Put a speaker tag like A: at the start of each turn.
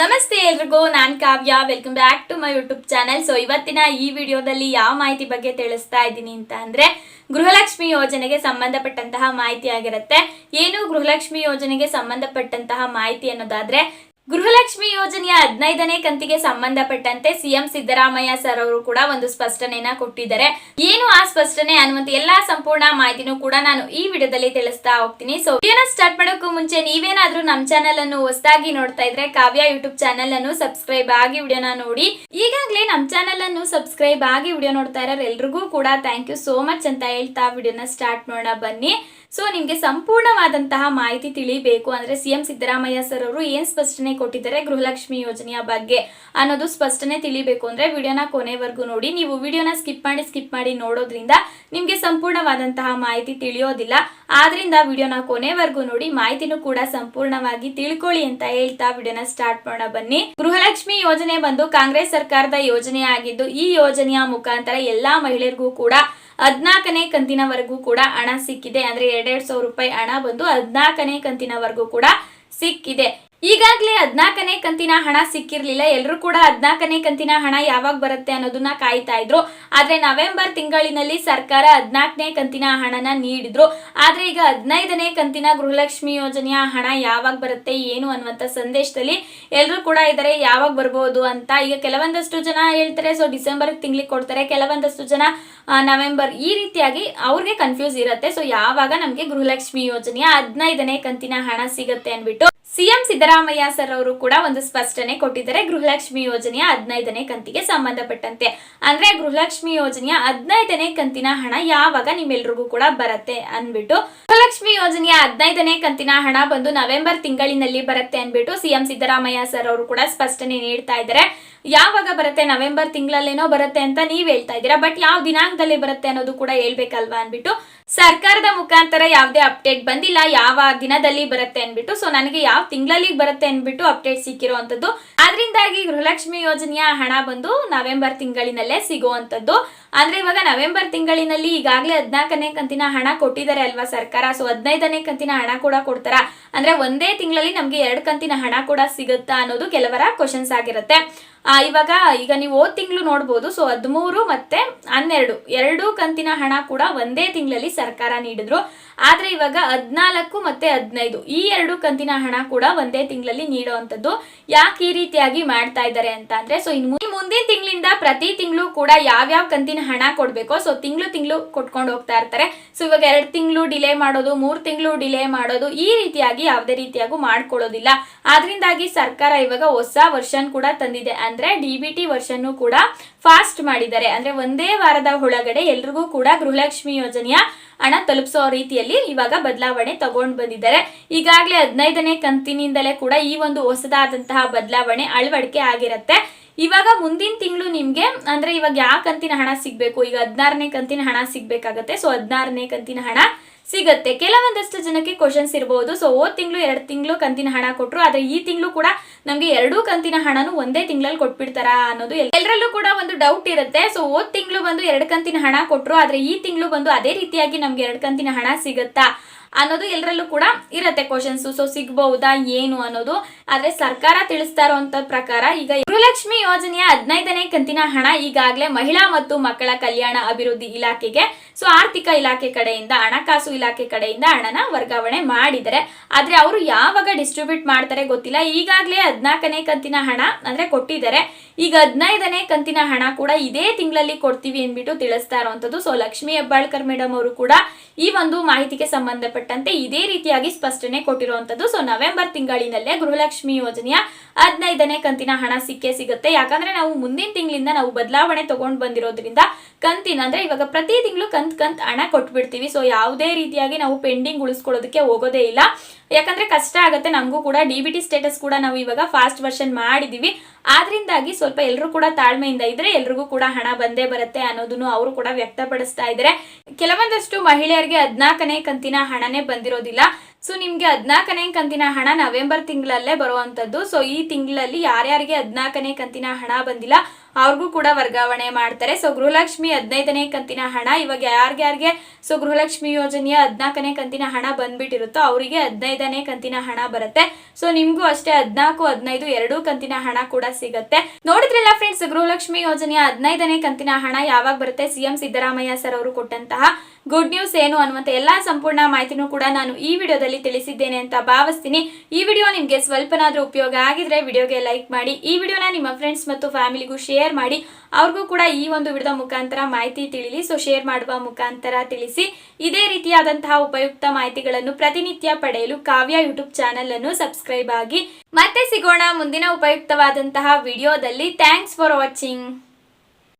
A: ನಮಸ್ತೆ ಎಲ್ರಿಗೂ, ನಾನ್ Kavya. Welcome back to my YouTube channel so ಇವತ್ತಿನ ಈ ವಿಡಿಯೋದಲ್ಲಿ ಯಾವ ಮಾಹಿತಿ ಬಗ್ಗೆ ತಿಳಿಸ್ತಾ ಇದ್ದೀನಿ ಅಂತ ಅಂದ್ರೆ, ಗೃಹಲಕ್ಷ್ಮಿ ಯೋಜನೆಗೆ ಸಂಬಂಧಪಟ್ಟಂತಹ ಮಾಹಿತಿ ಆಗಿರುತ್ತೆ. ಏನು ಗೃಹಲಕ್ಷ್ಮಿ ಯೋಜನೆಗೆ ಸಂಬಂಧಪಟ್ಟಂತಹ ಮಾಹಿತಿ ಅನ್ನೋದಾದ್ರೆ ಗೃಹಲಕ್ಷ್ಮಿ ಯೋಜನೆಯ ಹದಿನೈದನೇ ಕಂತಿಗೆ ಸಂಬಂಧಪಟ್ಟಂತೆ ಸಿಎಂ ಸಿದ್ದರಾಮಯ್ಯ ಸರ್ ಅವರು ಕೂಡ ಒಂದು ಸ್ಪಷ್ಟನೆಯನ್ನ ಕೊಟ್ಟಿದ್ದಾರೆ. ಏನು ಆ ಸ್ಪಷ್ಟನೆ ಅನ್ನುವಂತ ಎಲ್ಲಾ ಸಂಪೂರ್ಣ ಮಾಹಿತಿನೂ ಕೂಡ ನಾನು ಈ ವಿಡಿಯೋದಲ್ಲಿ ತಿಳಿಸ್ತಾ ಹೋಗ್ತೀನಿ. ಸೊ ವಿಡಿಯೋನ ಸ್ಟಾರ್ಟ್ ಮಾಡೋಕ್ಕೂ ಮುಂಚೆ ನೀವೇನಾದ್ರೂ ನಮ್ಮ ಚಾನೆಲ್ ಅನ್ನು ಹೊಸದಾಗಿ ನೋಡ್ತಾ ಇದ್ರೆ ಕಾವ್ಯ ಯೂಟ್ಯೂಬ್ ಚಾನೆಲ್ ಅನ್ನು ಸಬ್ಸ್ಕ್ರೈಬ್ ಆಗಿ ವಿಡಿಯೋನ ನೋಡಿ. ಈಗಾಗಲೇ ನಮ್ಮ ಚಾನೆಲ್ ಅನ್ನು ಸಬ್ಸ್ಕ್ರೈಬ್ ಆಗಿ ವಿಡಿಯೋ ನೋಡ್ತಾ ಇರೋರು ಎಲ್ರಿಗೂ ಕೂಡ ಥ್ಯಾಂಕ್ ಯು ಸೋ ಮಚ್ ಅಂತ ಹೇಳ್ತಾ ವಿಡಿಯೋನ ಸ್ಟಾರ್ಟ್ ಮಾಡೋಣ ಬನ್ನಿ. ಸೊ ನಿಮ್ಗೆ ಸಂಪೂರ್ಣವಾದಂತಹ ಮಾಹಿತಿ ತಿಳಿಬೇಕು ಅಂದ್ರೆ ಸಿಎಂ ಸಿದ್ದರಾಮಯ್ಯ ಸರ್ ಅವರು ಏನ್ ಸ್ಪಷ್ಟನೆ ಕೊಟ್ಟಿದ್ದಾರೆ ಗೃಹಲಕ್ಷ್ಮಿ ಯೋಜನೆಯ ಬಗ್ಗೆ ಅನ್ನೋದು ಸ್ಪಷ್ಟನೆ ತಿಳಿಬೇಕು ಅಂದ್ರೆ ವಿಡಿಯೋನ ಕೊನೆವರೆಗೂ ನೋಡಿ. ನೀವು ವಿಡಿಯೋನ ಸ್ಕಿಪ್ ಮಾಡಿ ಸ್ಕಿಪ್ ಮಾಡಿ ನೋಡೋದ್ರಿಂದ ನಿಮ್ಗೆ ಸಂಪೂರ್ಣವಾದಂತಹ ಮಾಹಿತಿ ತಿಳಿಯೋದಿಲ್ಲ. ಆದ್ರಿಂದ ವಿಡಿಯೋನ ಕೊನೆವರೆಗೂ ನೋಡಿ, ಮಾಹಿತಿನೂ ಕೂಡ ಸಂಪೂರ್ಣವಾಗಿ ತಿಳ್ಕೊಳ್ಳಿ ಅಂತ ಹೇಳ್ತಾ ವಿಡಿಯೋನ ಸ್ಟಾರ್ಟ್ ಮಾಡೋಣ ಬನ್ನಿ. ಗೃಹಲಕ್ಷ್ಮಿ ಯೋಜನೆ ಬಂದು ಕಾಂಗ್ರೆಸ್ ಸರ್ಕಾರದ ಯೋಜನೆ ಆಗಿದ್ದು, ಈ ಯೋಜನೆಯ ಮುಖಾಂತರ ಎಲ್ಲಾ ಮಹಿಳೆಯರಿಗೂ ಕೂಡ ಹದ್ನಾಲ್ಕನೇ ಕಂತಿನವರೆಗೂ ಕೂಡ ಹಣ ಸಿಕ್ಕಿದೆ. ಅಂದ್ರೆ ಎರಡೆರಡು ಸಾವಿರ ರೂಪಾಯಿ ಹಣ ಬಂದು ಹದ್ನಾಲ್ಕನೇ ಕಂತಿನವರೆಗೂ ಕೂಡ ಸಿಕ್ಕಿದೆ. ಈಗಾಗಲೇ ಹದಿನಾಲ್ಕನೇ ಕಂತಿನ ಹಣ ಸಿಕ್ಕಿರಲಿಲ್ಲ. ಎಲ್ಲರೂ ಕೂಡ ಹದ್ನಾಲ್ಕನೇ ಕಂತಿನ ಹಣ ಯಾವಾಗ ಬರುತ್ತೆ ಅನ್ನೋದನ್ನ ಕಾಯ್ತಾ ಇದ್ರು. ಆದ್ರೆ ನವೆಂಬರ್ ತಿಂಗಳಿನಲ್ಲಿ ಸರ್ಕಾರ ಹದಿನಾಲ್ಕನೇ ಕಂತಿನ ಹಣನ ನೀಡಿದ್ರು. ಆದ್ರೆ ಈಗ ಹದಿನೈದನೇ ಕಂತಿನ ಗೃಹಲಕ್ಷ್ಮಿ ಯೋಜನೆಯ ಹಣ ಯಾವಾಗ ಬರುತ್ತೆ, ಏನು ಅನ್ನುವಂತ ಸಂದೇಶದಲ್ಲಿ ಎಲ್ಲರೂ ಕೂಡ ಇದ್ದಾರೆ ಯಾವಾಗ ಬರ್ಬೋದು ಅಂತ. ಈಗ ಕೆಲವೊಂದಷ್ಟು ಜನ ಹೇಳ್ತಾರೆ ಸೊ ಡಿಸೆಂಬರ್ ತಿಂಗಳಿಗೆ ಕೊಡ್ತಾರೆ. ಕೆಲವೊಂದಷ್ಟು ಜನ ನವೆಂಬರ್ ಈ ರೀತಿಯಾಗಿ ಅವ್ರಿಗೆ ಕನ್ಫ್ಯೂಸ್ ಇರುತ್ತೆ. ಸೊ ಯಾವಾಗ ನಮಗೆ ಗೃಹಲಕ್ಷ್ಮಿ ಯೋಜನೆಯ ಹದಿನೈದನೇ ಕಂತಿನ ಹಣ ಸಿಗುತ್ತೆ ಅನ್ಬಿಟ್ಟು ಸಿಎಂ ಸಿದ್ದರಾಮಯ್ಯ ಸರ್ ಅವರು ಕೂಡ ಒಂದು ಸ್ಪಷ್ಟನೆ ಕೊಟ್ಟಿದ್ದಾರೆ. ಗೃಹಲಕ್ಷ್ಮಿ ಯೋಜನೆಯ ಹದಿನೈದನೇ ಕಂತಿಗೆ ಸಂಬಂಧಪಟ್ಟಂತೆ. ಅಂದ್ರೆ ಗೃಹಲಕ್ಷ್ಮಿ ಯೋಜನೆಯ ಹದಿನೈದನೇ ಕಂತಿನ ಹಣ ಯಾವಾಗ ನಿಮ್ಮೆಲ್ರಿಗೂ ಕೂಡ ಬರುತ್ತೆ ಅನ್ಬಿಟ್ಟು. ಗೃಹಲಕ್ಷ್ಮಿ ಯೋಜನೆಯ ಹದಿನೈದನೇ ಕಂತಿನ ಹಣ ಬಂದು ನವೆಂಬರ್ ತಿಂಗಳಿನಲ್ಲಿ ಬರುತ್ತೆ ಅನ್ಬಿಟ್ಟು ಸಿಎಂ ಸಿದ್ದರಾಮಯ್ಯ ಸರ್ ಅವರು ಕೂಡ ಸ್ಪಷ್ಟನೆ ನೀಡ್ತಾ ಇದ್ದಾರೆ. ಯಾವಾಗ ಬರುತ್ತೆ? ನವೆಂಬರ್ ತಿಂಗಳಲ್ಲೇನೋ ಬರುತ್ತೆ ಅಂತ ನೀವ್ ಹೇಳ್ತಾ ಇದ್ದೀರಾ. ಬಟ್ ಯಾವ ದಿನಾಂಕದಲ್ಲಿ ಬರುತ್ತೆ ಅನ್ನೋದು ಕೂಡ ಹೇಳ್ಬೇಕಲ್ವಾ ಅನ್ಬಿಟ್ಟು ಸರ್ಕಾರದ ಮುಖಾಂತರ ಯಾವ್ದೇ ಅಪ್ಡೇಟ್ ಬಂದಿಲ್ಲ, ಯಾವ ದಿನದಲ್ಲಿ ಬರುತ್ತೆ ಅನ್ಬಿಟ್ಟು ಸೊ ನನಗೆ ಯಾವ ತಿಂಗಳಲ್ಲಿ ಬರುತ್ತೆ ಅನ್ಬಿಟ್ಟು ಅಪ್ಡೇಟ್ ಸಿಕ್ಕಿರುವಂತದ್ದು ಅದರಿಂದಾಗಿ ಗೃಹಲಕ್ಷ್ಮಿ ಯೋಜನೆಯ ಹಣ ಬಂದು ನವೆಂಬರ್ ತಿಂಗಳಿನಲ್ಲೇ ಸಿಗುವಂತದ್ದು ಅಂದ್ರೆ ಇವಾಗ ನವೆಂಬರ್ ತಿಂಗಳಿನಲ್ಲಿ ಈಗಾಗಲೇ ಹದಿನಾಲ್ಕನೇ ಕಂತಿನ ಹಣ ಕೊಟ್ಟಿದ್ದಾರೆ ಅಲ್ವಾ ಸರ್ಕಾರ? ಸೊ ಹದಿನೈದನೇ ಕಂತಿನ ಹಣ ಕೂಡ ಕೊಡ್ತಾರ? ಅಂದ್ರೆ ಒಂದೇ ತಿಂಗಳಲ್ಲಿ ನಮ್ಗೆ ಎರಡು ಕಂತಿನ ಹಣ ಕೂಡ ಸಿಗುತ್ತಾ ಅನ್ನೋದು ಕೆಲವರ ಕ್ವಶನ್ಸ್ ಆಗಿರುತ್ತೆ. ಇವಾಗ ಈಗ ನೀವು ಓದ್ ತಿಂಗಳು ನೋಡ್ಬೋದು ಸೊ ಹದಿಮೂರು ಮತ್ತೆ ಹನ್ನೆರಡು. ಎರಡು ಕಂತಿನ ಹಣ ಕೂಡ ಒಂದೇ ತಿಂಗಳಲ್ಲಿ ಸರ್ಕಾರ ನೀಡಿದ್ರು. ಆದ್ರೆ ಇವಾಗ ಹದಿನಾಲ್ಕು ಮತ್ತೆ ಹದಿನೈದು, ಈ ಎರಡು ಕಂತಿನ ಹಣ ಕೂಡ ಒಂದೇ ತಿಂಗಳಲ್ಲಿ ನೀಡುವಂಥದ್ದು ಯಾಕೆ ಈ ರೀತಿಯಾಗಿ ಮಾಡ್ತಾ ಇದ್ದಾರೆ ಅಂತ ಅಂದ್ರೆ ಸೊ ಇನ್ನು ಮುಂದಿನ ತಿಂಗಳಿಂದ ಪ್ರತಿ ತಿಂಗಳು ಕೂಡ ಯಾವ್ಯಾವ ಕಂತಿನ ಹಣ ಕೊಡ್ಬೇಕೋ ಸೊ ತಿಂಗಳು ತಿಂಗಳು ಕೊಟ್ಕೊಂಡು ಹೋಗ್ತಾ ಇರ್ತಾರೆ. ಸೊ ಇವಾಗ ಎರಡು ತಿಂಗಳು ಡಿಲೇ ಮಾಡೋದು, ಮೂರು ತಿಂಗಳು ಡಿಲೇ ಮಾಡೋದು, ಈ ರೀತಿಯಾಗಿ ಯಾವುದೇ ರೀತಿಯಾಗೂ ಮಾಡ್ಕೊಳ್ಳೋದಿಲ್ಲ. ಆದ್ರಿಂದಾಗಿ ಸರ್ಕಾರ ಇವಾಗ ಹೊಸ ವರ್ಷನ್ ಕೂಡ ತಂದಿದೆ. ಅಂದ್ರೆ ಡಿ ಬಿ ಟಿ ವರ್ಷನ್ ಕೂಡ ಫಾಸ್ಟ್ ಮಾಡಿದ್ದಾರೆ. ಅಂದ್ರೆ ಒಂದೇ ವಾರದ ಒಳಗಡೆ ಎಲ್ರಿಗೂ ಕೂಡ ಗೃಹಲಕ್ಷ್ಮಿ ಯೋಜನೆಯ ಹಣ ತಲುಪಿಸೋ ರೀತಿಯಲ್ಲಿ ಇವಾಗ ಬದಲಾವಣೆ ತಗೊಂಡ್ ಬಂದಿದ್ದಾರೆ. ಈಗಾಗಲೇ ಹದಿನೈದನೇ ಕಂತಿನಿಂದಲೇ ಕೂಡ ಈ ಒಂದು ಹೊಸದಾದಂತಹ ಬದಲಾವಣೆ ಅಳವಡಿಕೆ ಆಗಿರುತ್ತೆ. ಇವಾಗ ಮುಂದಿನ ತಿಂಗಳು ನಿಮ್ಗೆ ಅಂದ್ರೆ ಇವಾಗ ಯಾವ ಕಂತಿನ ಹಣ ಸಿಗ್ಬೇಕು? ಈಗ ಹದಿನಾರನೇ ಕಂತಿನ ಹಣ ಸಿಗ್ಬೇಕಾಗತ್ತೆ. ಸೊ ಹದಿನಾರನೇ ಕಂತಿನ ಹಣ ಸಿಗತ್ತೆ. ಕೆಲವೊಂದಷ್ಟು ಜನಕ್ಕೆ ಕ್ವಶನ್ಸ್ ಇರಬಹುದು ಸೊ ಹೋದ್ ತಿಂಗಳು ಎರಡು ತಿಂಗಳು ಕಂತಿನ ಹಣ ಕೊಟ್ಟರು ಆದ್ರೆ ಈ ತಿಂಗಳು ಕೂಡ ನಮ್ಗೆ ಎರಡೂ ಕಂತಿನ ಹಣನು ಒಂದೇ ತಿಂಗಳಲ್ಲಿ ಕೊಟ್ಬಿಡ್ತಾರ ಅನ್ನೋದು ಎಲ್ಲರಲ್ಲೂ ಕೂಡ ಒಂದು ಡೌಟ್ ಇರುತ್ತೆ. ಸೊ ಹೋದ್ ತಿಂಗಳು ಬಂದು ಎರಡು ಕಂತಿನ ಹಣ ಕೊಟ್ಟರು ಆದ್ರೆ ಈ ತಿಂಗಳು ಬಂದು ಅದೇ ರೀತಿಯಾಗಿ ನಮ್ಗೆ ಎರಡು ಕಂತಿನ ಹಣ ಸಿಗುತ್ತಾ ಅನ್ನೋದು ಎಲ್ಲರಲ್ಲೂ ಕೂಡ ಇರುತ್ತೆ ಕ್ವಶನ್ಸ್ ಸೊ ಸಿಗ್ಬಹುದಾ, ಏನು ಅನ್ನೋದು. ಆದ್ರೆ ಸರ್ಕಾರ ತಿಳಿಸ್ತಾ ಇರುವಂತ ಪ್ರಕಾರ ಈಗ ಗೃಹಲಕ್ಷ್ಮಿ ಯೋಜನೆಯ ಹದಿನೈದನೇ ಕಂತಿನ ಹಣ ಈಗಾಗಲೇ ಮಹಿಳಾ ಮತ್ತು ಮಕ್ಕಳ ಕಲ್ಯಾಣ ಅಭಿವೃದ್ಧಿ ಇಲಾಖೆಗೆ, ಸೊ ಆರ್ಥಿಕ ಇಲಾಖೆ ಕಡೆಯಿಂದ ಹಣಕಾಸು ಇಲಾಖೆ ಕಡೆಯಿಂದ ಹಣನ ವರ್ಗಾವಣೆ ಮಾಡಿದರೆ ಆದ್ರೆ ಅವರು ಯಾವಾಗ ಡಿಸ್ಟ್ರಿಬ್ಯೂಟ್ ಮಾಡ್ತಾರೆ ಗೊತ್ತಿಲ್ಲ. ಈಗಾಗಲೇ ಹದಿನಾಲ್ಕನೇ ಕಂತಿನ ಹಣ ಅಂದ್ರೆ ಕೊಟ್ಟಿದ್ದಾರೆ. ಈಗ ಹದಿನೈದನೇ ಕಂತಿನ ಹಣ ಕೂಡ ಇದೇ ತಿಂಗಳಲ್ಲಿ ಕೊಡ್ತೀವಿ ಅಂದ್ಬಿಟ್ಟು ತಿಳಿಸ್ತಾ ಇರುವಂಥದ್ದು ಸೊ ಲಕ್ಷ್ಮಿ ಹೆಬ್ಬಾಳ್ಕರ್ ಮೇಡಮ್ ಅವರು ಕೂಡ ಈ ಒಂದು ಮಾಹಿತಿಗೆ ಸಂಬಂಧಪಟ್ಟಂತೆ ಇದೇ ರೀತಿಯಾಗಿ ಸ್ಪಷ್ಟನೆ ಕೊಟ್ಟಿರುವಂತದ್ದು ಸೊ ನವೆಂಬರ್ ತಿಂಗಳಿನಲ್ಲೇ ಗೃಹಲಕ್ಷ್ಮಿ ಯೋಜನೆಯ ಹದಿನೈದನೇ ಕಂತಿನ ಹಣ ಸಿಕ್ಕೇ ಸಿಗುತ್ತೆ. ಯಾಕಂದ್ರೆ ನಾವು ಮುಂದಿನ ತಿಂಗಳಿಂದ ನಾವು ಬದಲಾವಣೆ ತಗೊಂಡ್ ಬಂದಿರೋದ್ರಿಂದ ಕಂತಿನ ಅಂದ್ರೆ ಇವಾಗ ಪ್ರತಿ ತಿಂಗಳು ಕಂತ್ ಕಂತ್ ಹಣ ಕೊಟ್ಬಿಡ್ತೀವಿ. ಸೊ ಯಾವುದೇ ರೀತಿಯಾಗಿ ನಾವು ಪೆಂಡಿಂಗ್ ಉಳಿಸ್ಕೊಳ್ಳೋದಕ್ಕೆ ಹೋಗೋದೇ ಇಲ್ಲ. ಯಾಕಂದ್ರೆ ಕಷ್ಟ ಆಗುತ್ತೆ ನಮಗೂ ಕೂಡ. ಡಿ ಬಿ ಟಿ ಸ್ಟೇಟಸ್ ಕೂಡ ನಾವು ಇವಾಗ ಫಾಸ್ಟ್ ವರ್ಷನ್ ಮಾಡಿದೀವಿ. ಆದ್ರಿಂದಾಗಿ ಸ್ವಲ್ಪ ಎಲ್ಲರೂ ಕೂಡ ತಾಳ್ಮೆಯಿಂದ ಇದ್ರೆ ಎಲ್ರಿಗೂ ಕೂಡ ಹಣ ಬಂದೇ ಬರುತ್ತೆ ಅನ್ನೋದನ್ನು ಅವರು ಕೂಡ ವ್ಯಕ್ತಪಡಿಸ್ತಾ ಇದ್ದಾರೆ ಕೆಲವೊಂದಷ್ಟು ಮಹಿಳೆಯರಿಗೆ ಹದಿನಾಲ್ಕನೇ ಕಂತಿನ ಹಣನೇ ಬಂದಿರೋದಿಲ್ಲ. ಸೊ ನಿಮ್ಗೆ ಹದಿನಾಲ್ಕನೇ ಕಂತಿನ ಹಣ ನವೆಂಬರ್ ತಿಂಗಳಲ್ಲೇ ಬರುವಂತದ್ದು. ಸೊ ಈ ತಿಂಗಳಲ್ಲಿ ಯಾರ್ಯಾರಿಗೆ ಹದಿನಾಲ್ಕನೇ ಕಂತಿನ ಹಣ ಬಂದಿಲ್ಲ ಅವ್ರಿಗೂ ಕೂಡ ವರ್ಗಾವಣೆ ಮಾಡ್ತಾರೆ. ಸೊ ಗೃಹಲಕ್ಷ್ಮಿ ಹದಿನೈದನೇ ಕಂತಿನ ಹಣ, ಇವಾಗ ಯಾರ್ಯಾರಿಗೆ ಸೊ ಗೃಹಲಕ್ಷ್ಮಿ ಯೋಜನೆಯ ಹದಿನಾಲ್ಕನೇ ಕಂತಿನ ಹಣ ಬಂದ್ಬಿಟ್ಟಿರುತ್ತೋ ಅವರಿಗೆ ಹದಿನೈದನೇ ಕಂತಿನ ಹಣ ಬರುತ್ತೆ. ಸೊ ನಿಮ್ಗೂ ಅಷ್ಟೇ ಹದಿನಾಲ್ಕು, ಹದಿನೈದು ಎರಡೂ ಕಂತಿನ ಹಣ ಕೂಡ ಸಿಗುತ್ತೆ. ನೋಡಿದ್ರಲ್ಲ ಫ್ರೆಂಡ್ಸ್ ಗೃಹಲಕ್ಷ್ಮಿ ಯೋಜನೆಯ ಹದಿನೈದನೇ ಕಂತಿನ ಹಣ ಯಾವಾಗ ಬರುತ್ತೆ? ಸಿಎಂ ಸಿದ್ದರಾಮಯ್ಯ ಸರ್ ಅವರು ಕೊಟ್ಟಂತಹ ಗುಡ್ ನ್ಯೂಸ್ ಏನು ಅನ್ನುವಂಥ ಎಲ್ಲಾ ಸಂಪೂರ್ಣ ಮಾಹಿತಿನೂ ಕೂಡ ನಾನು ಈ ವಿಡಿಯೋದಲ್ಲಿ ತಿಳಿಸಿದ್ದೇನೆ ಅಂತ ಭಾವಿಸ್ತೀನಿ. ಈ ವಿಡಿಯೋ ನಿಮಗೆ ಸ್ವಲ್ಪನಾದ್ರೂ ಉಪಯೋಗ ಆಗಿದ್ರೆ ವಿಡಿಯೋಗೆ ಲೈಕ್ ಮಾಡಿ. ಈ ವಿಡಿಯೋನ ನಿಮ್ಮ ಫ್ರೆಂಡ್ಸ್ ಮತ್ತು ಫ್ಯಾಮಿಲಿಗೂ ಶೇರ್ ಮಾಡಿ. ಅವ್ರಿಗೂ ಕೂಡ ಈ ಒಂದು ವಿಡಿಯೋದ ಮುಖಾಂತರ ಮಾಹಿತಿ ತಿಳಿಲಿ. ಸೊ ಶೇರ್ ಮಾಡುವ ಮುಖಾಂತರ ತಿಳಿಸಿ. ಇದೇ ರೀತಿಯಾದಂತಹ ಉಪಯುಕ್ತ ಮಾಹಿತಿಗಳನ್ನು ಪ್ರತಿನಿತ್ಯ ಪಡೆಯಲು ಕಾವ್ಯ ಯೂಟ್ಯೂಬ್ ಚಾನೆಲ್ ಅನ್ನು ಸಬ್ಸ್ಕ್ರೈಬ್ ಆಗಿ. ಮತ್ತೆ ಸಿಗೋಣ ಮುಂದಿನ ಉಪಯುಕ್ತವಾದಂತಹ ವಿಡಿಯೋದಲ್ಲಿ. Thanks for watching